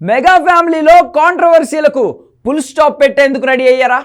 Mega ఫ్యామిలీలో కాంట్రవర్సీలకు full stop పెట్టేందుకు రెడీ అయ్యారా?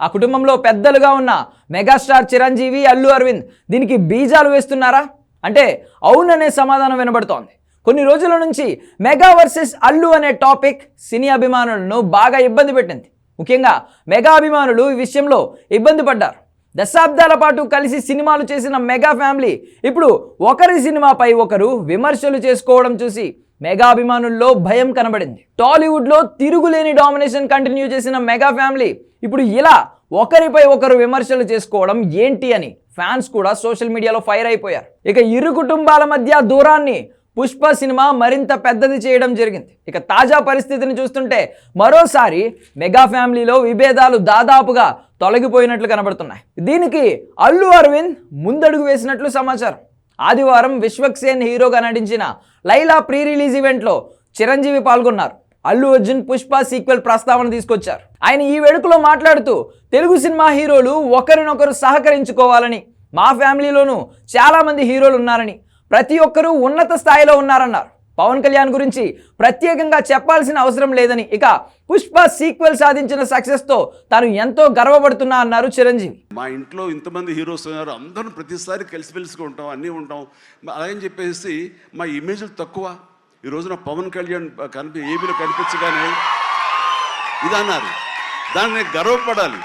ఆ కుటుంబంలో పెద్దలుగా ఉన్న మెగాస్టార్ చిరంజీవి అల్లు అరవింద్ దీనికి బీజాలు వేస్తున్నారా? అంటే అవుననే సమాధానం వినబడుతోంది. కొన్ని రోజుల నుంచి మెగా వర్సెస్ అల్లు అనే టాపిక్ సినీ అభిమానులను బాగా ఇబ్బంది పెట్టింది. ముఖ్యంగా మెగా అభిమానులు ఈ విషయంలో ఇబ్బంది పడ్డారు. దశాబ్దాల పాటు కలిసి సినిమాలు చేసిన మెగా ఫ్యామిలీ ఇప్పుడు ఒకరి సినిమాపై ఒకరు విమర్శలు చేసుకోవడం చూసి మెగా అభిమానుల్లో భయం కనబడింది. టాలీవుడ్లో తిరుగులేని డామినేషన్ కంటిన్యూ చేసిన మెగా ఫ్యామిలీ ఇప్పుడు ఇలా ఒకరిపై ఒకరు విమర్శలు చేసుకోవడం ఏంటి అని ఫ్యాన్స్ కూడా సోషల్ మీడియాలో ఫైర్ అయిపోయారు. ఇక ఇరు కుటుంబాల మధ్య దూరాన్ని పుష్ప సినిమా మరింత పెద్దది చేయడం జరిగింది. ఇక తాజా పరిస్థితిని చూస్తుంటే మరోసారి మెగా ఫ్యామిలీలో విభేదాలు దాదాపుగా తొలగిపోయినట్లు కనబడుతున్నాయి. దీనికి అల్లు అరవింద్ ముందడుగు వేసినట్లు సమాచారం. ఆదివారం విశ్వక్సేన్ హీరోగా నటించిన లైలా ప్రీ రిలీజ్ ఈవెంట్లో చిరంజీవి పాల్గొన్నారు. అల్లు అర్జున్ పుష్ప సీక్వెల్ ప్రస్తావన తీసుకొచ్చారు. ఆయన ఈ వేడుకలో మాట్లాడుతూ తెలుగు సినిమా హీరోలు ఒకరినొకరు సహకరించుకోవాలని మా ఫ్యామిలీలోనూ చాలామంది హీరోలు ఉన్నారని ప్రతి ఒక్కరూ ఉన్నత స్థాయిలో ఉన్నారన్నారు. పవన్ కళ్యాణ్ గురించి ప్రత్యేకంగా చెప్పాల్సిన అవసరం లేదని ఇక పుష్ప సీక్వెల్ సాధించిన సక్సెస్తో తాను ఎంతో గర్వపడుతున్నా అన్నారు చిరంజీవి. మా ఇంట్లో ఇంతమంది హీరోస్ ఉన్నారు. అందరం ప్రతిసారి కలిసిమెలిసిగా ఉంటాం అన్నీ ఉంటాం. అలాగని చెప్పేసి మా ఇమేజ్లు తక్కువ. ఈ రోజున పవన్ కళ్యాణ్ కనిపి ఏబీలో కనిపించగానే ఇది అన్నారు దాన్ని గర్వపడాలి.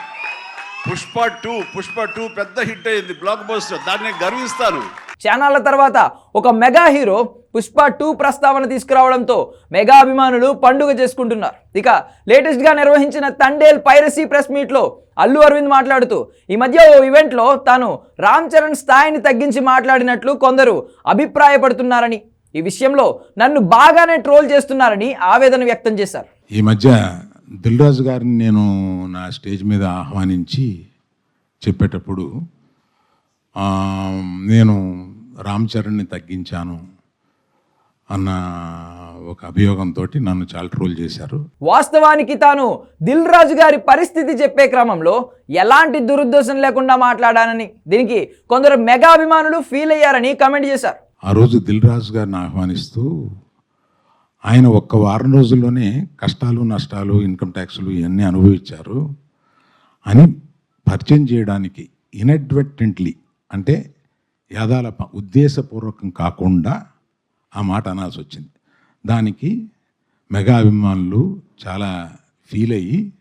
పుష్ప టూ పుష్ప టూ పెద్ద హిట్ అయింది బ్లాక్ బస్టర్ దాన్ని గర్విస్తాను. క్షణాల తర్వాత ఒక మెగా హీరో పుష్ప టూ ప్రస్తావన తీసుకురావడంతో మెగా అభిమానులు పండుగ చేసుకుంటున్నారు. ఇక లేటెస్ట్గా నిర్వహించిన తండేల్ పైరసీ ప్రెస్ మీట్లో అల్లు అరవింద్ మాట్లాడుతూ ఈ మధ్య ఓ ఈవెంట్లో తాను రామ్ చరణ్ స్థాయిని తగ్గించి మాట్లాడినట్లు కొందరు అభిప్రాయపడుతున్నారని ఈ విషయంలో నన్ను బాగానే ట్రోల్ చేస్తున్నారని ఆవేదన వ్యక్తం చేశారు. ఈ మధ్య దిల్రాజు గారిని నేను నా స్టేజ్ మీద ఆహ్వానించి చెప్పేటప్పుడు నేను రామ్ చరణ్ని తగ్గించాను అన్న ఒక అభియోగంతో నన్ను చాలా ట్రోల్ చేశారు. వాస్తవానికి తాను దిల్ రాజు గారి పరిస్థితి చెప్పే క్రమంలో ఎలాంటి దురుద్దేశం లేకుండా మాట్లాడానని దీనికి కొందరు మెగా అభిమానులు ఫీల్ అయ్యారని కమెంట్ చేశారు. ఆ రోజు దిల్ రాజు గారిని ఆహ్వానిస్తూ ఆయన ఒక్క వారం రోజుల్లోనే కష్టాలు నష్టాలు ఇన్కమ్ ట్యాక్స్లు ఇవన్నీ అనుభవించారు. అని పరిచయం చేయడానికి ఇన్అడ్వర్టెంట్లీ అంటే యాదాల ఉద్దేశపూర్వకం కాకుండా ఆ మాట అనాల్సి వచ్చింది దానికి మెగా అభిమానులు చాలా ఫీల్ అయ్యి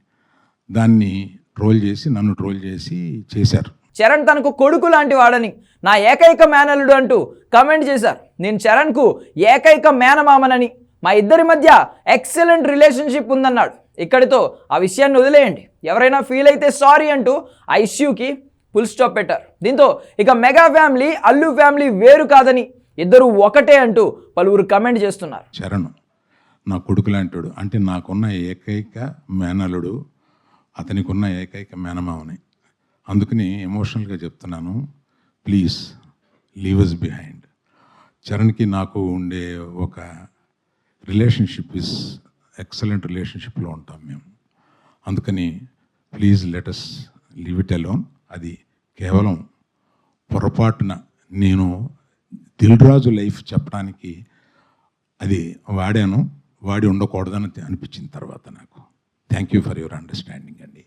దాన్ని ట్రోల్ చేసి నన్ను ట్రోల్ చేసి చేశారు. చరణ్ తనకు కొడుకు లాంటి వాడని నా ఏకైక మేనల్లుడు అంటూ కమెంట్ చేశారు. నేను చరణ్కు ఏకైక మేనమామనని. మా ఇద్దరి మధ్య ఎక్సలెంట్ రిలేషన్షిప్ ఉందన్నాడు. ఇక్కడితో ఆ విషయాన్ని వదిలేయండి. ఎవరైనా ఫీల్ అయితే సారీ అంటూ ఆ ఇష్యూకి ఫుల్ స్టాప్ పెట్టారు దీంతో ఇక మెగా ఫ్యామిలీ అల్లు ఫ్యామిలీ వేరు కాదని ఇద్దరు ఒకటే అంటూ పలువురు కమెంట్ చేస్తున్నారు. చరణ్ నా కొడుకు లాంటివాడు అంటే నాకున్న ఏకైక మేనలుడు అతనికి ఉన్న ఏకైక మేనమావని అందుకని ఎమోషనల్గా చెప్తున్నాను. ప్లీజ్ లీవ్ అస్ బిహైండ్ చరణ్కి నాకు ఉండే ఒక రిలేషన్షిప్ ఇస్ ఎక్సలెంట్ రిలేషన్షిప్లో ఉంటాం మేము. అందుకని please let us leave it alone అది కేవలం పొరపాటున నేను దిల్ రాజు లైఫ్ చెప్పడానికి అది వాడాను వాడి ఉండకూడదని అనిపించిన తర్వాత నాకు. Thank you for your understanding అండి.